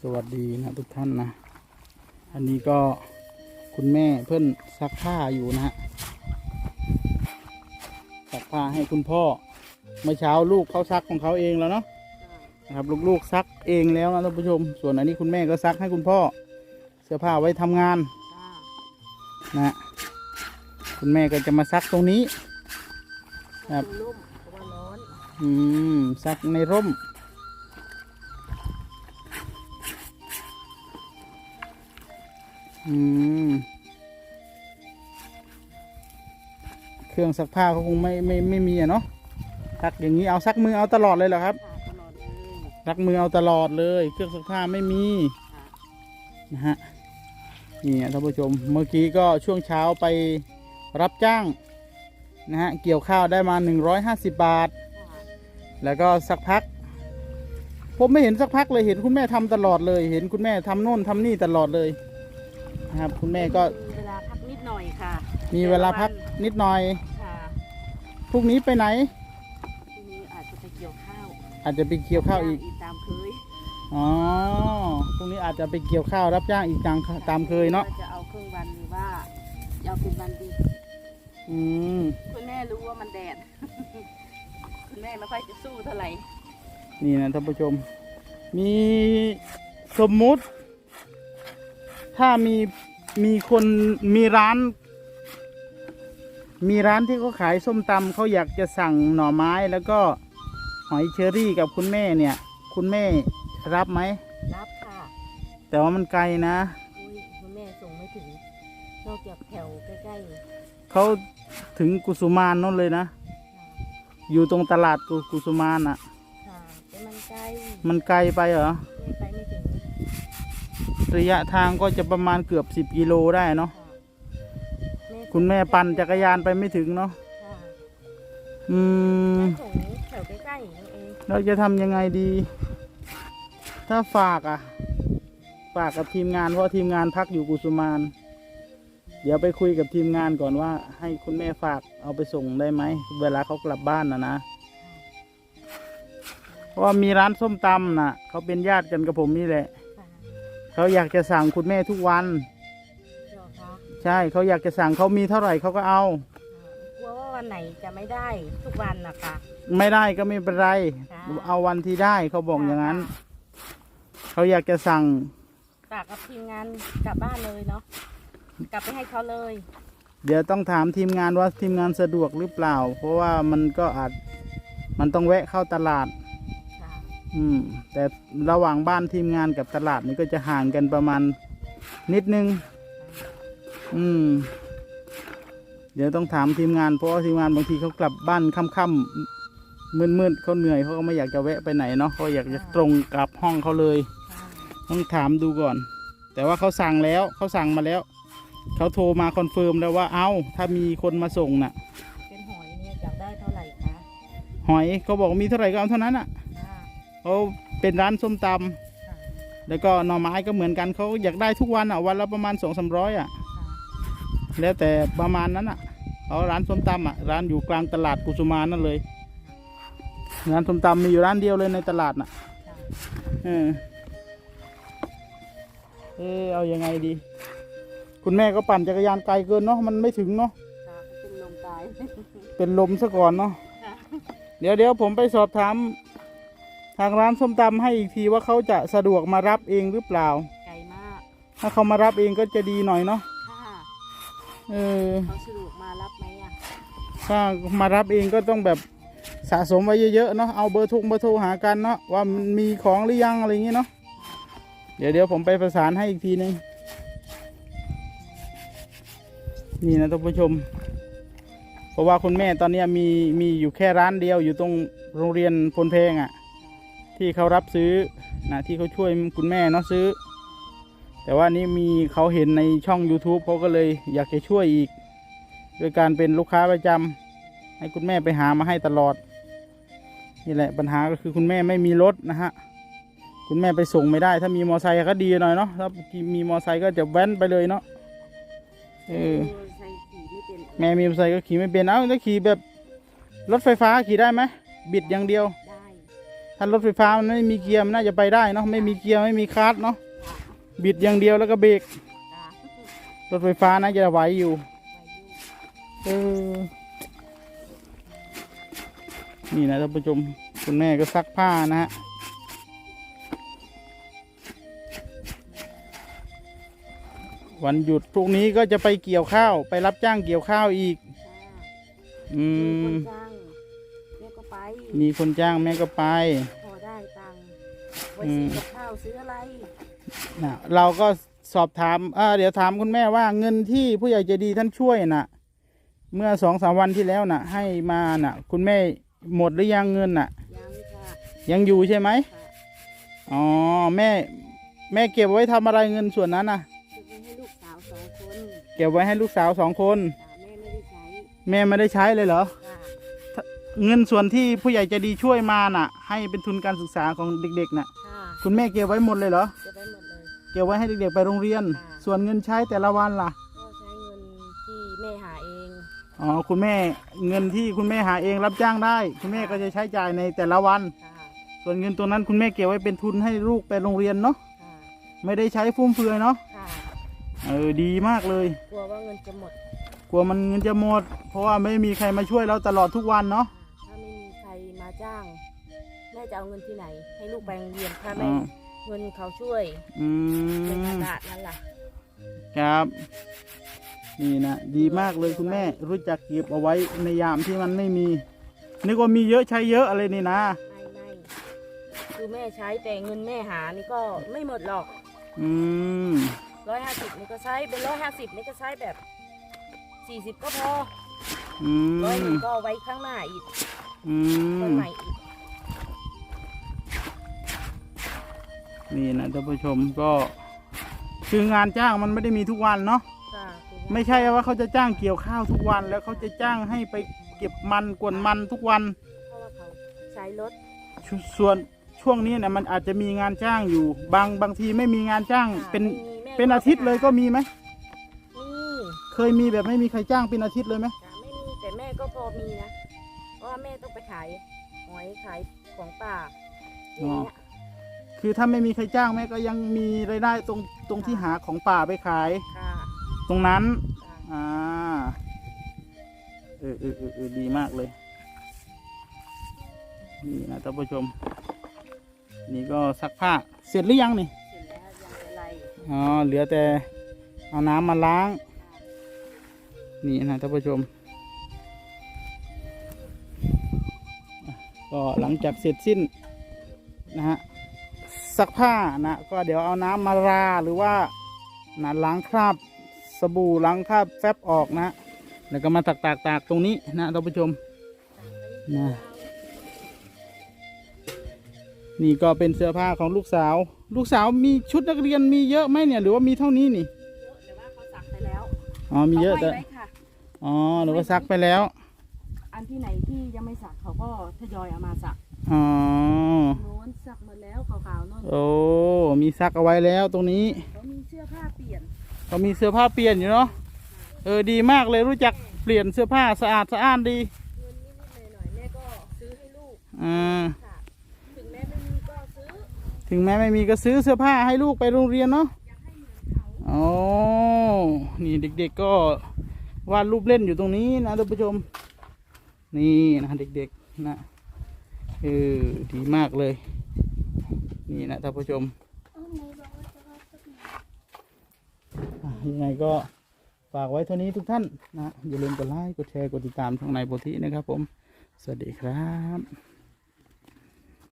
สวัสดีนะทุกท่านนะ อันนี้ก็คุณแม่เพื่อนซักผ้าอยู่นะฮะซักผ้าให้คุณพ่อ เมื่อเช้าลูกเขาซักของเขาเองแล้วเนาะนะครับลูกๆซักเองแล้วนะท่านผู้ชม ส่วนอันนี้คุณแม่ก็ซักให้คุณพ่อ เสื้อผ้าไว้ทำงานจ้านะฮะคุณแม่ก็จะมาซักตรงนี้ครับลุ่มเพราะว่าร้อนอืมซักในร่ม อืม เครื่องซักผ้าเขาคงไม่ไม่ไม่มีอะเนาะซักอย่างนี้เอาซักมือเอาตลอดเลยเหรอครับ ค่ะตลอดเลยซักมือเอาตลอดเลย เครื่องซักผ้าไม่มีค่ะนะฮะนี่ท่านผู้ชม เมื่อกี้ก็ช่วงเช้าไปรับจ้างนะฮะเกี่ยวข้าวได้มา 150 บาท ค่ะแล้วก็สักพัก ผมไม่เห็นสักพักเลยเห็นคุณแม่ทำตลอดเลย เห็นคุณแม่ทำโน่นทำนี่ตลอดเลย นะครับ คุณแม่ก็มีเวลาพักนิดหน่อยค่ะมีเวลาพักนิดหน่อยค่ะพรุ่งนี้ไปไหน ทีนี้อาจจะไปเกี่ยวข้าวอาจจะไปเกี่ยวข้าวอีกอีก ตามเคยอ๋อพรุ่งนี้อาจจะไปเกี่ยวข้าวรับจ้างอีกตามตามเคยเนาะว่จะเอาครึ่งวันหรือว่าจะเอาเป็นวันดีอืมคุณแม่รู้ว่ามันแดด คุณแม่ไม่ค่อยจะสู้เท่าไหร่นี่นะท่านผู้ชม มีสมมุติ ถ้ามีมีคนมีร้าน มีร้านที่เขาขายส้มตำเขาอยากจะสั่งหน่อไม้แล้วก็หอยเชอรี่กับคุณแม่เนี่ย คุณแม่รับไหม รับค่ะแต่ว่ามันไกลนะอุ้ยคุณแม่ส่งไม่ถึง นอกจากแถวใกล้ๆค่ะเขาถึงกุสุมานนั่นเลยนะอยู่ตรงตลาดกุกุสุมานอะค่ะแต่มันใกล้มันไกลไปเหรอ แม่ไปไม่ถึง ระยะทางก็จะประมาณเกือบสิบกิโลได้เนาะค่ะคุณแม่ปั่นจักรยานไปไม่ถึงเนาะค่ะอืมแม่ส่งแถวใกล้ๆนี่เองเราจะทำยังไงดี ถ้าฝากอะ ฝากกับทีมงานเพราะทีมงานพักอยู่กุสุมาน เดี๋ยวไปคุยกับทีมงานก่อนว่า ให้คุณแม่ฝากเอาไปส่งได้ไหม เวลาเขากลับบ้านนะนะเพราะว่ามีร้านส้มตำน่ะ เขาเป็นญาติกันกับผมนี่แหละค่ะ เขาอยากจะสั่งคุณแม่ทุกวัน เหรอคะใช่เขาอยากจะสั่งเขามีเท่าไหร่เขาก็เอา กลัวว่าวันไหนจะไม่ได้ทุกวันนะคะ ไม่ได้ก็ไม่เป็นไร ค่ะ เอาวันที่ได้เขาบอกอย่างนั้น เขาอยากจะสั่งฝากกับทีมงานกลับบ้านเลยเนาะกลับไปให้เขาเลยเดี๋ยวต้องถามทีมงานว่าทีมงานสะดวกหรือเปล่า เพราะว่ามันก็อาจมันต้องแวะเข้าตลาดค่ะ อืมแต่ระหว่างบ้านทีมงานกับตลาดนี่ก็จะห่างกันประมาณนิดนึง อืม เดี๋ยวต้องถามทีมงานเพราะว่าทีมงานบางทีเขากลับบ้านค่ำๆมืดๆเขาเหนื่อยเขาก็ไม่อยากจะแวะไปไหนเนาะเขาอยากจะตรงกลับห้องเขาเลยค่ะต้องถามดูก่อน แต่ว่าเขาสั่งแล้วเขาสั่งมาแล้ว เขาโทรมาคอนเฟิร์มแล้วว่าเอา้า ถ้ามีคนมาส่งน่ะ เป็นหอยเนี่ยอยากได้เท่าไหร่คะ หอยเขาบอกมีเท่าไหร่ก็เอาเท่านั้นอะค่ะ เขาเป็นร้านส้มตำค่ะแล้วก็หน่อไม้ก็เหมือนกันเขาอยากได้ทุกวันอะวันละประมาณสองสามร้อยอะค่ะแล้วแต่ประมาณนั้นอะเขาร้านส้มตำอะร้านอยู่กลางตลาดกุสุมานนั่นเลย ร้านส้มตำมีอยู่ร้านเดียวเลยในตลาดน่ะค่ะเออเออเอายังไงดี คุณแม่ก็ปั่นจักรยานไกลเกินเนาะมันไม่ถึงเนาะค่ะเป็นลมตายเป็นลมซะก่อนเนาะค่ะเดี๋ยวเดี๋ยวผมไปสอบถาม ทางร้านส้มตำให้อีกทีว่าเขาจะสะดวกมารับเองหรือเปล่า ไกลมากถ้าเขามารับเองก็จะดีหน่อยเนาะค่ะเออเขาสะดวกมารับไหมอะถ้ามารับเองก็ต้องแบบสะสมไว้เยอะๆเนาะเอาเบอร์โทรเบอร์โทรหากันเนาะว่ามันมีของหรือยังอะไรอย่างงี้เนาะเดี๋ยวเดี๋ยวผมไปประสานให้อีกทีนึงนี่นะท่านผู้ชม เพราะว่าคุณแม่ตอนเนี้ยมีมีอยู่แค่ร้านเดียวอยู่ตรงโรงเรียนพลเพงอะ่ะ ที่เขารับซื้อนะที่เขาช่วยคุณแม่เนาะซื้อ แต่ว่านี่มีเขาเห็นในช่อง YouTube เขาก็เลยอยากจะช่วยอีก โดยการเป็นลูกค้าประจำให้คุณแม่ไปหามาให้ตลอด นี่แหละปัญหาก็คือคุณแม่ไม่มีรถนะฮะคุณแม่ไปส่งไม่ได้ ถ้ามีมอไซค์ก็ดีหน่อยเนาะถ้ามีมอไซค์ก็จะแว้นไปเลยเนาะเออแม่มีมอเตอร์ไซค์ก็ขี่ไม่เป็นเอ้าถ้าขี่แบบรถไฟฟ้าขี่ได้ไหมบิดอย่างเดียว ถ้าารถไฟฟ้ามันไม่มีเกียร์มันน่าจะไปได้เนาะไม่มีเกียร์ไม่มีคลัตช์เนาะบิดอย่างเดียวแล้วก็เบรกจ้ะรถไฟฟ้าน่าจะไหวอยู่ไว้อยู่เออนี่นะท่านผู้ชมคุณแม่ก็ซักผ้านะฮะวันหยุดพรุ่งนี้ก็จะไปเกี่ยวข้าว ไปรับจ้างเกี่ยวข้าวอีกจ้ะอืมี มีคนจ้างแม่ก็ไป พอได้ตังค์ไว้อืซื้อม กับข้าวซื้ออะไร นะเราก็สอบถามอ่าเดี๋ยวถามคุณแม่ว่าเงินที่ผู้ใหญ่ใจดีท่านช่วยน่ะ เมื่อสองสามวันที่แล้วน่ะ ให้มาน่ะ คุณแม่หมดหรือยังเงินน่ะ ยังค่ะยังอยู่ใช่ไหมค่ะอ๋อแม่ แม่เก็บไว้ทำอะไรเงินส่วนนั้นน่ะคือให้ลูกสาวสองคนเก็บไว้ให้ลูกสาวสองคนจ้ะแม่ไม่ได้ใช้แม่ไม่ได้ใช้เลยเหรอค่ะ เงินส่วนที่ผู้ใหญ่ใจดีช่วยมาน่ะ ให้เป็นทุนการศึกษาของเด็กๆน่ะ ค่ะคุณแม่เก็บไว้หมดเลยเหรอ จะได้หมดเลย เก็บไว้ให้เด็กๆไปโรงเรียน ค่ะ ส่วนเงินใช้แต่ละวันล่ะ ก็ใช้เงินที่แม่หาเองอ๋อ คุณแม่เงินที่คุณแม่หาเองรับจ้างได้ คุณแม่ก็จะใช้จ่ายในแต่ละวัน ค่ะส่วนเงินตัวนั้นคุณแม่เก็บไว้เป็นทุนให้ลูกไปโรงเรียนเนาะ ค่ะไม่ได้ใช้ฟุ่มเฟือยเนาะ ค่ะเออ ดีมากเลย กลัวว่าเงินจะหมดกลัวมันเงินจะหมด เพราะว่าไม่มีใครมาช่วยเราตลอดทุกวันเนาะถ้าไม่มีใครมา จ้าง แม่จะเอาเงินที่ไหน ให้ลูกไปโรงเรียนถ้าอ๋ไม่อเงินเขาช่วยอืเป็นกระมดาษนั่นล่ะครับ นี่นะดีมากเลยคุณแม่ รู้จักเก็บเอาไว้ในยามที่มันไม่มีนึกว่ามีเยอะใช้เยอะอะไรนี่นะไม่ไม่คือแม่ใช้แต่เงินแม่หานี่ก็ไม่หมดหรอกอืมร้อยห้าสิบนี่ก็ใช้เป็นร้อยห้าสิบนี่ก็ใช้แบบสี่สิบก็พออืร้อยหนึ่มงก็เอาไว้ข้างหน้าอีก อืคนมใหม่อีกนี่นะท่านผู้ชมก็ คืองานจ้างมันไม่ได้มีทุกวันเนาะค่ะคือไม่ใช่ว่าเขาจะจ้างเกี่ยวข้าวทุกวัน แล้วเขาจะจ้างให้ไปเก็บมันกวนมันทุกวันเพราะว่าเขาใช้รถชส่วนช่วงนี้เนี่ยมันอาจจะมีงานจ้างอยู่ บางบางทีไม่มีงานจ้างค่ะเป็นไม่มีแม่เป็นอาทิตย์เลยก็มีไหมนี่เคยมีแบบไม่มีใครจ้างเป็นอาทิตย์เลยไหมค่ะไม่มีแต่แม่ก็พอมีนะเพราะว่าแม่ต้องไปขายหอยขายของป่าอย่างเงี้ยคือถ้าไม่มีใครจ้างแม่ก็ยังมีรายได้ตรงตรงที่หาของป่าไปขาย ค่ะตรงนั้น ค่ะอ่า เออเออเออเออดีมากเลย นี่นะท่านผู้ชม นี่ก็ซักผ้า เสร็จหรือยังนี่ เสร็จแล้วยังอะไรอ๋อ เหลือแต่เอาน้ำมาล้าง นี่นะท่านผู้ชม ก็หลังจากเสร็จสิ้นนะฮะซักผ้านะก็เดี๋ยวเอาน้ำมาราหรือว่านะล้างคราบสบู่ล้างคราบแฟบออกนะแล้วก็มาตักตากตากตรงนี้นะท่านผู้ชมนะนี่ก็เป็นเสื้อผ้าของลูกสาว ลูกสาวมีชุดนักเรียนมีเยอะไหมเนี่ย หรือว่ามีเท่านี้นี่เยอะแต่ว่าเขาสักไปแล้วอ๋อมีเยอะขาแต่ไว้ค่ะอ๋อหรือว่าซักไปแล้ว อันที่ไหนที่ยังไม่สักเขาก็ทยอยเอามาสักอ๋อโน้นสักหมดแล้วขาวๆโน้นโอ้มีซักเอาไว้แล้วตรงนี้เขามีเสื้อผ้าเปลี่ยนเขามีเสื้อผ้าเปลี่ยนอยู่เนาะเออดีมากเลยรู้จักเปลี่ยนเสื้อผ้าสะอาดสะอ้านดีเงินนิดๆหน่อยๆแม่ก็ซื้อให้ลูกอ่าค่ะถึงแม่ไม่มีก็ซื้อถึงแม้ไม่มีก็ซื้อเสื้อผ้าให้ลูกไปโรงเรียนเนาะอยากให้เหมือนเขาอ๋อนี่เด็กๆก็วาดรูปเล่นอยู่ตรงนี้นะท่านผู้ชม นี่นะเด็กๆนะเออดีมากเลย นี่นะท่านผู้ชมยังไงก็ฝากไว้เท่านี้ทุกท่านนะอย่าลืมกดไลค์กดแชร์กดติดตามช่องในโพธินะครับผม สวัสดีครับ